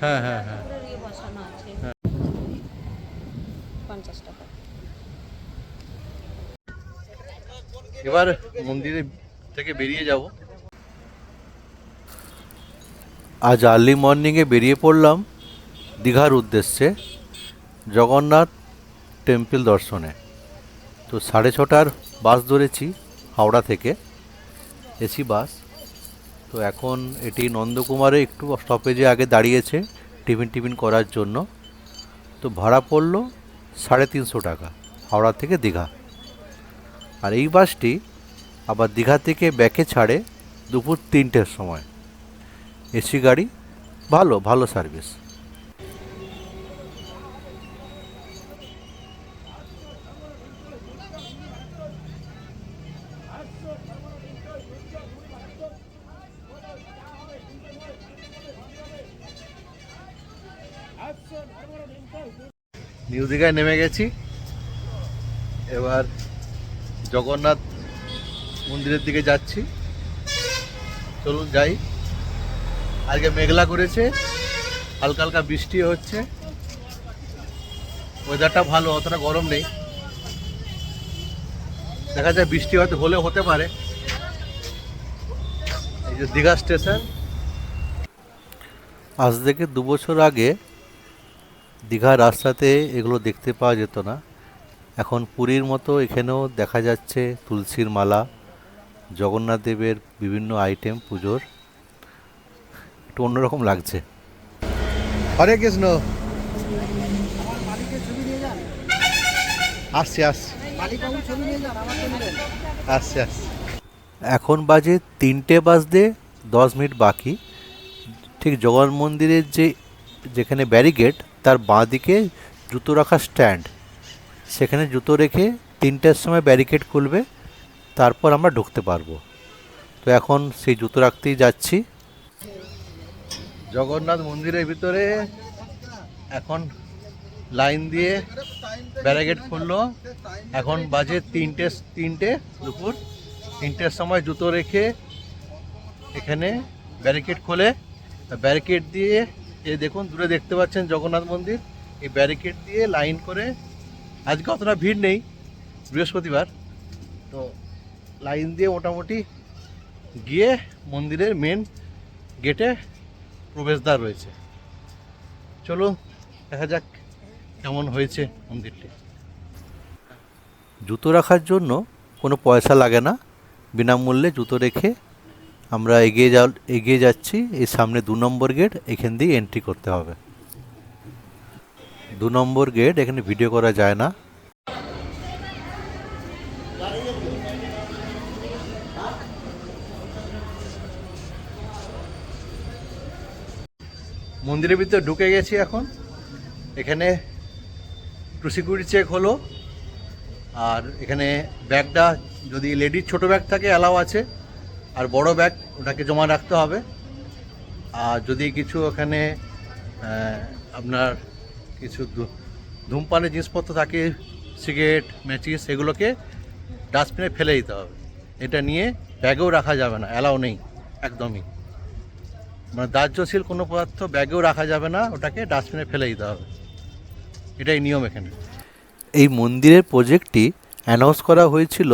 হ্যাঁ হ্যাঁ হ্যাঁ। ইয়ে বসানো আছে। পঞ্চাশ টাকা। এবার মন্দিরে থেকে বেরিয়ে যাব। আজ আর্লি মর্নিংয়ে বেরিয়ে পড়লাম দীঘার উদ্দেশ্যে জগন্নাথ টেম্পল দর্শনে। তো সাড়ে ছটার বাস ধরেছি হাওড়া থেকে। এসি বাস তো এখন এটি নন্দকুমারে একটু স্টপেজে আগে দাঁড়িয়েছে টিফিন টিফিন করার জন্য। তো ভাড়া পড়ল সাড়ে তিনশো টাকা, হাওড়া থেকে দীঘা। আর এই বাসটি আবার দীঘা থেকে ব্যাকে ছাড়ে দুপুর তিনটের সময়। এসি গাড়ি, ভালো ভালো সার্ভিস নিউ দীঘায় নেমে গেছি। এবার জগন্নাথ মন্দিরের দিকে যাচ্ছি। চলুন যাই। আজকে মেঘলা করেছে, হালকা হালকা বৃষ্টি হচ্ছে। ওয়েদারটা ভালো, অতটা গরম নেই। দেখা যায় বৃষ্টি হয়তো হলে হতে পারে। এই যে দীঘা স্টেশন। আজ থেকে দু বছর আগে দীঘার রাস্তাতে এগুলো দেখতে পাওয়া যেত না। এখন পুরীর মতো এখানেও দেখা যাচ্ছে তুলসীর মালা জগন্নাথ দেবের বিভিন্ন আইটেম পুজোর। একটু অন্যরকম লাগছে। হরে কৃষ্ণ। আসছি আসছি। আসছি আসছি। এখন বাজে তিনটে বাজতে দশ মিনিট বাকি। ঠিক জগন্নাথ মন্দিরের যে যেখানে ব্যারিগেড তার বাঁ দিকে জুতো রাখার স্ট্যান্ড। সেখানে জুতো রেখে তিনটের সময় ব্যারিকেড খুলবে, তারপর আমরা ঢুকতে পারব। তো এখন সেই জুতো রাখতেই যাচ্ছি। জগন্নাথ মন্দিরের ভিতরে এখন লাইন দিয়ে ব্যারিকেড খুললো। এখন বাজে তিনটে তিনটে দুপুর। তিনটের সময় জুতো রেখে এখানে ব্যারিকেড খোলে। ব্যারিকেড দিয়ে এই দেখুন, দূরে দেখতে পাচ্ছেন জগন্নাথ মন্দির। এই ব্যারিকেড দিয়ে লাইন করে আজকে অতটা ভিড় নেই বৃহস্পতিবার। তো লাইন দিয়ে মোটামুটি গিয়ে মন্দিরের মেন গেটে প্রবেশদ্বার রয়েছে। চলুন, দেখা যাক কেমন হয়েছে মন্দিরটি। জুতো রাখার জন্য কোনো পয়সা লাগে না। বিনামূল্যে জুতো রেখে আমরা এগিয়ে যা এগিয়ে যাচ্ছি। এই সামনে দু নম্বর গেট, এখান দিয়ে এন্ট্রি করতে হবে। দু নম্বর গেট, এখানে ভিডিও করা যায় না। মন্দিরের ভিতরে ঢুকে গেছি এখন। এখানে একটু সিকিউরিটি চেক হলো। আর এখানে ব্যাগটা, যদি লেডির ছোট ব্যাগ থাকে অ্যালাও আছে। আর বড় ব্যাগ ওটাকে জমা রাখতে হবে। আর যদি কিছু ওখানে আপনার কিছু ধূমপানের জিনিসপত্র থাকে, সিগারেট, ম্যাচিস এগুলোকে ডাস্টবিনে ফেলে দিতে হবে। এটা নিয়ে ব্যাগেও রাখা যাবে না অ্যালাও নেই, একদমই। মানে দাহ্যশীল কোনো পদার্থ ব্যাগেও রাখা যাবে না, ওটাকে ডাস্টবিনে ফেলে দিতে হবে। এটাই নিয়ম এখানে। এই মন্দিরের প্রজেক্টটি অ্যানাউন্স করা হয়েছিল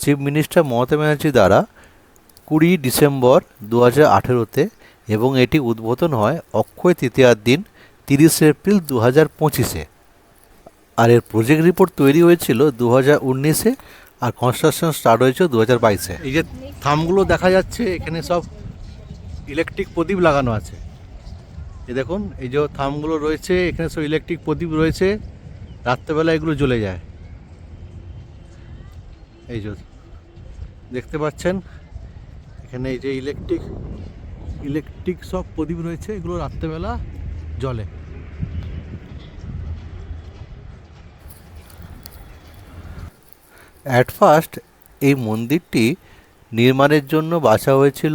চিফ মিনিস্টার মমতা ব্যানার্জি দ্বারা কুড়ি ডিসেম্বর দু হাজার আঠেরোতে এবং এটি উদ্বোধন হয় অক্ষয় তৃতীয়ার দিন তিরিশে এপ্রিল দু হাজার পঁচিশে। আর এর প্রজেক্ট রিপোর্ট তৈরি হয়েছিল দু হাজার উনিশে আর কনস্ট্রাকশন স্টার্ট হয়েছে দু হাজার বাইশে। এই যে থামগুলো দেখা যাচ্ছে, এখানে সব ইলেকট্রিক প্রদীপ লাগানো আছে। এ দেখুন, এই যে থামগুলো রয়েছে, এখানে সব ইলেকট্রিক প্রদীপ রয়েছে, রাত্রেবেলা এগুলো জ্বলে যায়। এই যে দেখতে পাচ্ছেন এখানে এই যে ইলেকট্রিক ইলেকট্রিক সব প্রদীপ রয়েছে, এগুলো রাত্রেবেলা জলে অ্যাট ফার্স্ট এই মন্দিরটি নির্মাণের জন্য বাছা হয়েছিল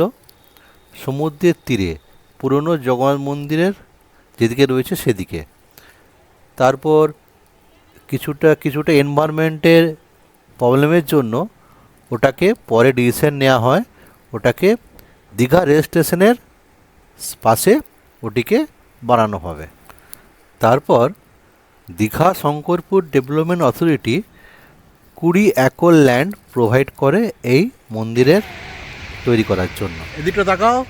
সমুদ্রের তীরে, পুরনো জগন্নাথ মন্দিরের যেদিকে রয়েছে সেদিকে। তারপর কিছুটা কিছুটা এনভায়রনমেন্টের প্রবলেমের জন্য ওটাকে পরে ডিসিশন নেওয়া হয়। ওটাকে দীঘা রেল স্টেশনের পাশে ওটিকে বানানো হবে। তারপর দীঘা শঙ্করপুর ডেভেলপমেন্ট অথরিটি কুড়ি একর ল্যান্ড প্রোভাইড করে এই মন্দিরের তৈরি করার জন্য। এদিকটা তাকাও।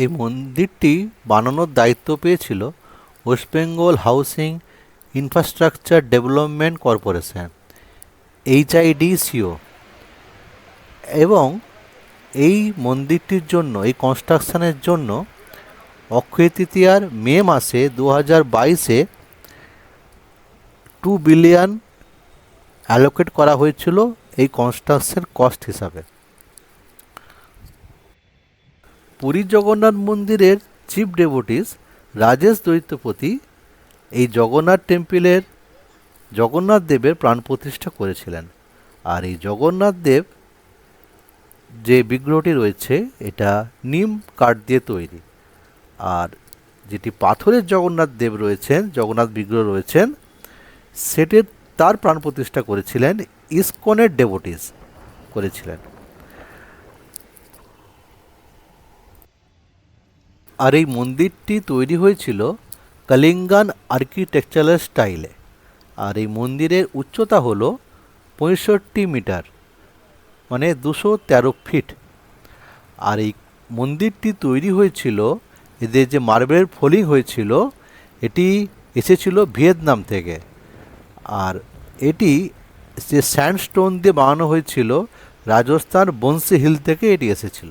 এই মন্দিরটি বানানোর দায়িত্ব পেয়েছিল West Bengal housing infrastructure development corporation, HIDCO. এবং এই মন্দিরটির জন্য, এই কনস্ট্রাকশনের জন্য অক্ষয় তৃতীয়ার মে মাসে দু হাজার বাইশে টু বিলিয়ন অ্যালোকেট করা হয়েছিল এই কনস্ট্রাকশন কস্ট হিসাবে। পুরী জগন্নাথ মন্দিরের চিফ ডেভোটিস রাজেশ দৈত্যপতি এই জগন্নাথ টেম্পলের জগন্নাথ দেবের প্রাণ প্রতিষ্ঠা করেছিলেন। আর এই জগন্নাথ দেব যে বিগ্রহটি রয়েছে, এটা নিম কাঠ দিয়ে তৈরি। আর যেটি পাথরের জগন্নাথ দেব রয়েছেন, জগন্নাথ বিগ্রহ রয়েছেন, সেটির তার প্রাণ প্রতিষ্ঠা করেছিলেন ইসকনের ডেভোটিস করেছিলেন। আর এই মন্দিরটি তৈরি হয়েছিল কালিঙ্গান আর্কিটেকচারাল স্টাইলে। আর এই মন্দিরের উচ্চতা হল পঁয়ষট্টি মিটার মানে দুশো তেরো ফিট। আর এই মন্দিরটি তৈরি হয়েছিল, এদের যে মার্বেলের ফলিং হয়েছিল, এটি এসেছিল ভিয়েতনাম থেকে। আর এটি যে স্যান্ডস্টোন দিয়ে বানানো হয়েছিল, রাজস্থান বংশী হিল থেকে এটি এসেছিল।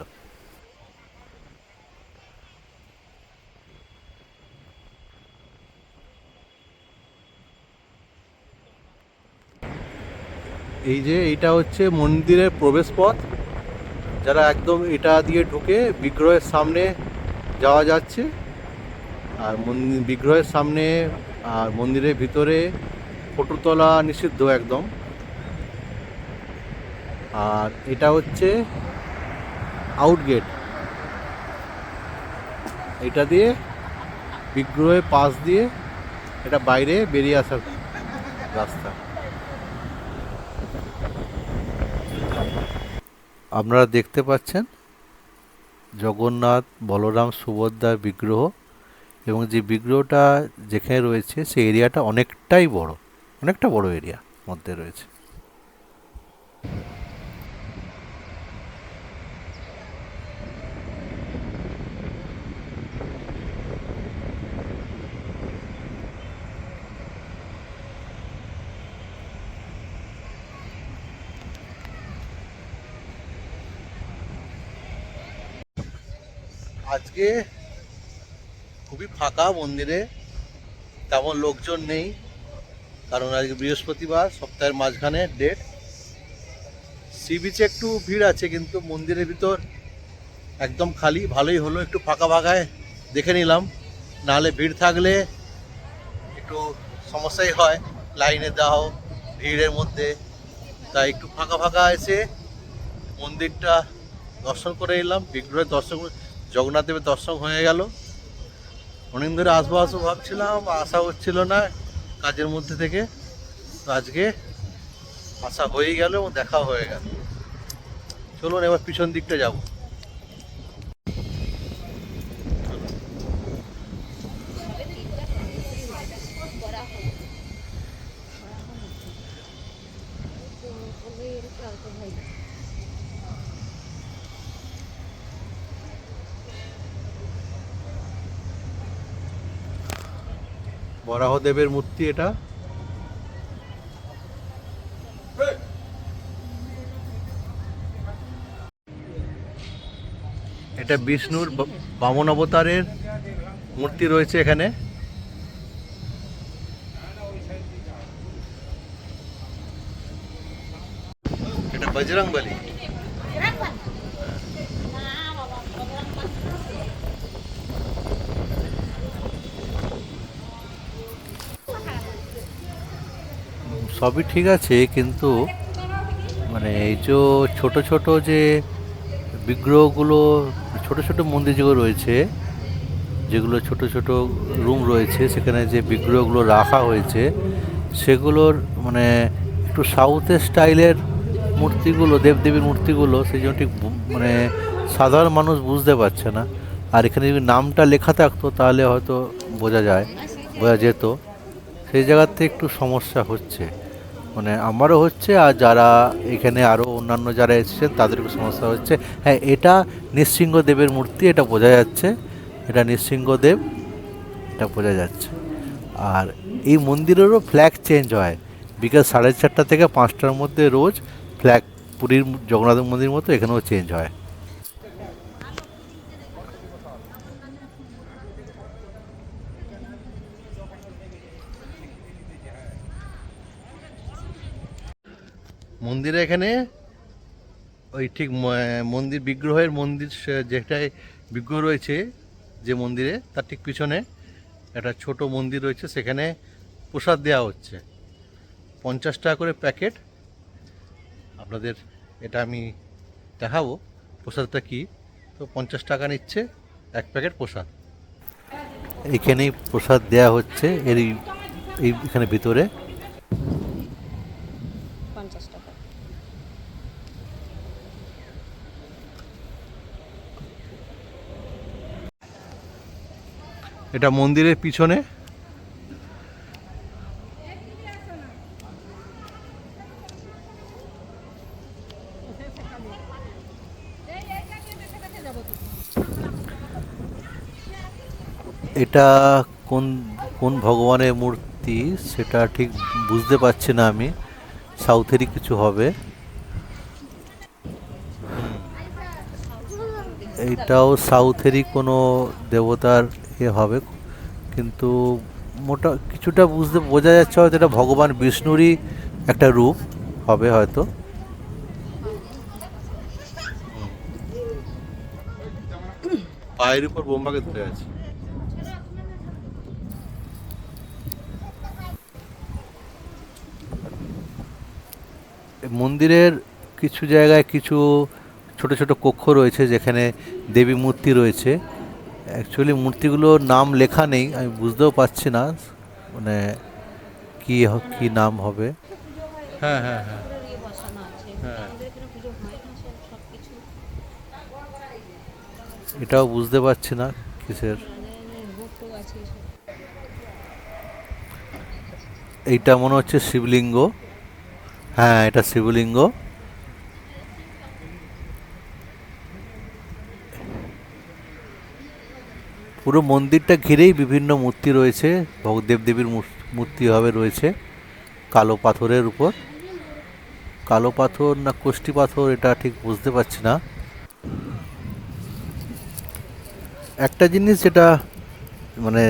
এই যে এইটা হচ্ছে মন্দিরের প্রবেশপথ। যারা একদম এটা দিয়ে ঢুকে বিগ্রহের সামনে যাওয়া যাচ্ছে, আর মন্দির বিগ্রহের সামনে, আর মন্দিরের ভিতরে ফটো তোলা নিষিদ্ধ একদম। আর এটা হচ্ছে আউটগেট। এটা দিয়ে বিগ্রহের পাশ দিয়ে এটা বাইরে বেরিয়ে আসার রাস্তা। আপনারা দেখতে পাচ্ছেন জগন্নাথ, বলরাম সুভদ্রার বিগ্রহ এবং যে বিগ্রহটা যেখানে রয়েছে, সেই এরিয়াটা অনেকটাই বড়, অনেকটা বড় এরিয়া মধ্যে রয়েছে। আজকে খুবই ফাঁকা মন্দিরে, তেমন লোকজন নেই, কারণ আজকে বৃহস্পতিবার, সপ্তাহের মাঝখানে ডেট সি বিচে একটু ভিড় আছে, কিন্তু মন্দিরের ভিতর একদম খালি, ভালোই হলো, একটু ফাঁকা ফাঁকায় দেখে নিলাম। নাহলে ভিড় থাকলে একটু সমস্যাই হয়, লাইনে দাও, ভিড়ের মধ্যে। তাই একটু ফাঁকা ফাঁকা এসে মন্দিরটা দর্শন করে এলাম, বিগ্রহের দর্শন জগন্নাথ দেবের দর্শন হয়ে গেল। অনেক ধরে আসব আসব ভাবছিলাম, আশা হচ্ছিল না কাজের মধ্যে থেকে। তো আজকে আসা হয়ে গেল এবং দেখা হয়ে গেল। চলুন এবার পিছন দিকটা যাব। বরাহদেবের মূর্তি এটা। এটা বিষ্ণুর বামন অবতারের মূর্তি রয়েছে এখানে। এটা বজরং সবই ঠিক আছে, কিন্তু মানে এই যে ছোট ছোট যে বিগ্রহগুলো, ছোট ছোট মন্দির যেগুলো রয়েছে, যেগুলো ছোট ছোট রুম রয়েছে, সেখানে যে বিগ্রহগুলো রাখা হয়েছে, সেগুলোর মানে একটু সাউথের স্টাইলের মূর্তিগুলো, দেবদেবীর মূর্তিগুলো, সেই জন্য ঠিক মানে সাধারণ মানুষ বুঝতে পারছে না। আর এখানে যদি নামটা লেখা থাকতো, তাহলে হয়তো বোঝা যায়, বোঝা যেত। সেই জায়গাতে একটু সমস্যা হচ্ছে। মানে আমারও হচ্ছে, আর যারা এখানে আরও অন্যান্য যারা এসেছেন, তাদেরও সমস্যা হচ্ছে। হ্যাঁ এটা নৃসিংহদেবের মূর্তি, এটা বোঝা যাচ্ছে। এটা নৃসিংহদেব, এটা বোঝা যাচ্ছে। আর এই মন্দিরেরও ফ্ল্যাগ চেঞ্জ হয়। বিকাল সাড়ে চারটা থেকে পাঁচটার মধ্যে রোজ ফ্ল্যাগ পুরীর জগন্নাথ মন্দির মতো এখানেও চেঞ্জ হয়। মন্দিরে এখানে ওই ঠিক মন্দির, বিগ্রহের মন্দির যেটায় বিগ্রহ রয়েছে, যে মন্দিরে, তার ঠিক পিছনে একটা ছোট মন্দির রয়েছে, সেখানে প্রসাদ দেওয়া হচ্ছে। পঞ্চাশ টাকা করে প্যাকেট। আপনাদের এটা আমি দেখাবো, প্রসাদটা কি? তো পঞ্চাশ টাকা নিচ্ছে, এক প্যাকেট প্রসাদ। এখানেই প্রসাদ দেয়া হচ্ছে এর এই এখানে ভিতরে। এটা মন্দিরের পিছনে। এটা কোন কোন ভগবানের মূর্তি সেটা ঠিক বুঝতে পারছি না আমি। সাউথেরই কিছু হবে। এইটাও সাউথেরই কোনো দেবতার এ হবে। কিন্তু মোটা কিছুটা বুঝতে বোঝা যাচ্ছে হয়তো এটা ভগবান বিষ্ণুরই একটা রূপ হবে হয়তো। পায়ের উপর বোম্বাকে ধরে আছে। মন্দিরের কিছু জায়গায় কিছু ছোট ছোট কক্ষ রয়েছে যেখানে দেবী মূর্তি রয়েছে। অ্যাকচুয়ালি মূর্তিগুলোর নাম লেখা নেই আমি বুঝতেও পারছি না মানে কি কি নাম হবে। হ্যাঁ হ্যাঁ হ্যাঁ। এটাও বুঝতে পারছি না কিসের। এইটা মনে হচ্ছে শিবলিঙ্গ। হ্যাঁ এটা শিবলিঙ্গ। পুরো মন্দিরটা ঘিরেই বিভিন্ন মূর্তি রয়েছে, ভগদেব দেবীর মূর্তি হবে রয়েছে, কালো পাথরের উপর। কালো পাথর না কোষ্টি পাথর এটা ঠিক বুঝতে পারছি না। একটা জিনিস যেটা মানে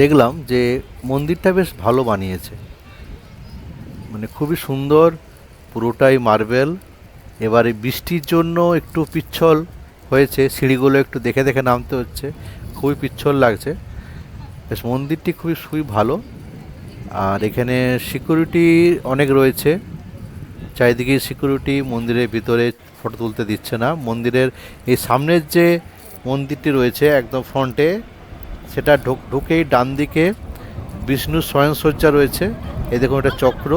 দেখলাম যে মন্দিরটা বেশ ভালো বানিয়েছে। মানে খুবই সুন্দর, পুরোটাই মার্বেল, এবারে বৃষ্টির জন্য একটু পিচ্ছল হয়েছে, সিঁড়িগুলো একটু দেখে দেখে নামতে হচ্ছে। খুবই পিচ্ছল লাগছে। বেশ মন্দিরটি খুবই খুবই ভালো। আর এখানে সিকিউরিটি অনেক রয়েছে। চারিদিকে সিকিউরিটি মন্দিরের ভিতরে ফটো তুলতে দিচ্ছে না। মন্দিরের এই সামনের যে মন্দিরটি রয়েছে একদম ফ্রন্টে সেটা ঢুক, ঢুকেই ডান দিকে বিষ্ণুর স্বয়ংসজ্জা রয়েছে। এই দেখুন এটা চক্র।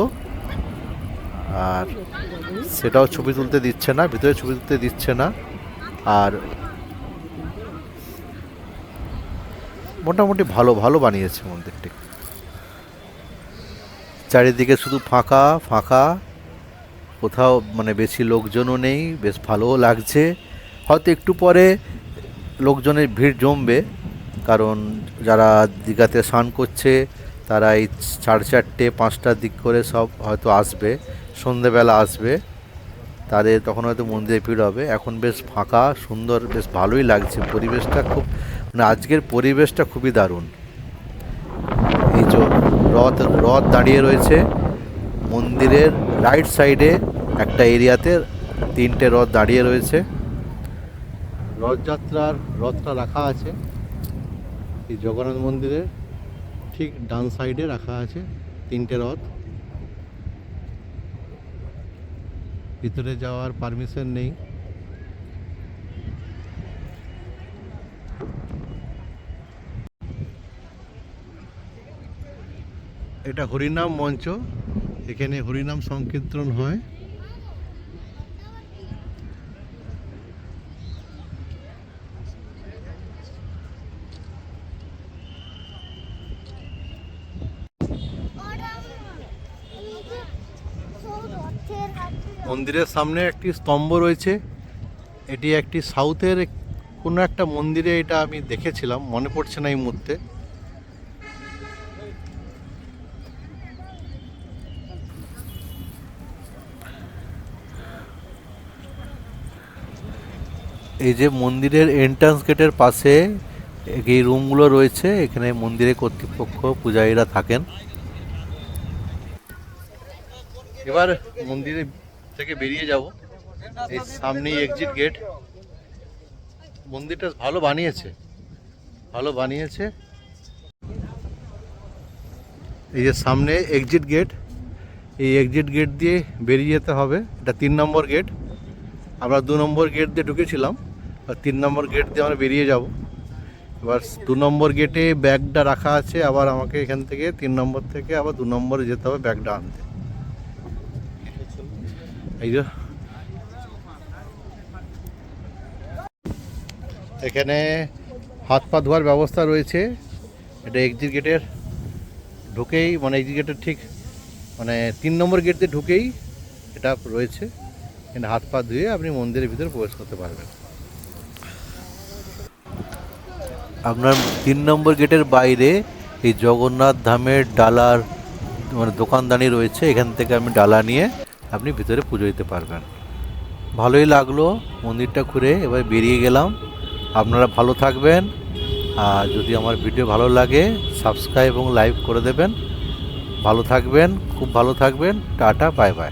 আর সেটাও ছবি তুলতে দিচ্ছে না, ভিতরে ছবি তুলতে দিচ্ছে না। আর মোটামুটি ভালো ভালো বানিয়েছে মন্দিরটি। চারিদিকে শুধু ফাঁকা ফাঁকা। কোথাও মানে বেশি লোকজনও নেই, বেশ ভালোও লাগছে। হয়তো একটু পরে লোকজনের ভিড় জমবে, কারণ যারা দীঘাতে স্নান করছে, তারা এই সাড়ে চারটে, পাঁচটার দিক করে সব হয়তো আসবে, সন্ধেবেলা আসবে। তাদের তখন হয়তো মন্দিরে ভিড় হবে। এখন বেশ ফাঁকা, সুন্দর, বেশ ভালোই লাগছে। পরিবেশটা খুব মানে আজকের পরিবেশটা খুবই দারুণ। এই যে রথ রথ দাঁড়িয়ে রয়েছে, মন্দিরের রাইট সাইডে একটা এরিয়াতে তিনটে রথ দাঁড়িয়ে রয়েছে। রথযাত্রার রথটা রাখা আছে, এই জগন্নাথ মন্দিরের ঠিক ডান সাইডে রাখা আছে তিনটে রথ। ভিতরে যাওয়ার পারমিশন নেই। এটা হরিনাম মঞ্চ। এখানে হরিনাম সংকীর্তন হয়। মন্দিরের সামনে একটি স্তম্ভ রয়েছে। এটি একটি সাউথের কোনো একটা মন্দিরে এটা আমি দেখেছিলাম। মনে পড়ছে না এই মুহূর্তে। এই যে মন্দিরের এন্ট্রান্স গেটের পাশে এই রুমগুলো রয়েছে, এখানে মন্দিরে কর্তৃপক্ষ পূজারীরা থাকেন। এবার মন্দিরে থেকে বেরিয়ে যাব। এই সামনেই এক্সিট গেট মন্দিরটা ভালো বানিয়েছে। ভালো বানিয়েছে। এই যে সামনে এক্সিট গেট এই এক্সিট গেট দিয়ে বেরিয়ে যেতে হবে। এটা তিন নম্বর গেট আমরা দু নম্বর গেট দিয়ে ঢুকেছিলাম। তিন নম্বর গেট দিয়ে আমরা বেরিয়ে যাব। এবার দু নম্বর গেটে ব্যাগটা রাখা আছে, আবার আমাকে এখান থেকে তিন নম্বর থেকে আবার দু নম্বরে যেতে হবে ব্যাগটা আনতে। এই যে। এখানে হাত পা ধোয়ার ব্যবস্থা রয়েছে। এটা এক্সিট গেটের ঢুকেই মানে এক্সিট গেটের ঠিক মানে তিন নম্বর গেট দিয়ে ঢুকেই এটা রয়েছে। এখানে হাত পা ধুয়ে আপনি মন্দিরের ভিতরে প্রবেশ করতে পারবেন। আপনার তিন নম্বর গেটের বাইরে এই জগন্নাথ ধামের ডালার মানে দোকানদানি রয়েছে, এখান থেকে আপনি ডালা নিয়ে আপনি ভিতরে পুজো দিতে পারবেন। ভালোই লাগল মন্দিরটা ঘুরে, এবার বেরিয়ে গেলাম। আপনারা ভালো থাকবেন, আর যদি আমার ভিডিও ভালো লাগে, সাবস্ক্রাইব এবং লাইক করে দেবেন। ভালো থাকবেন, খুব ভালো থাকবেন, টাটা, বাই বাই।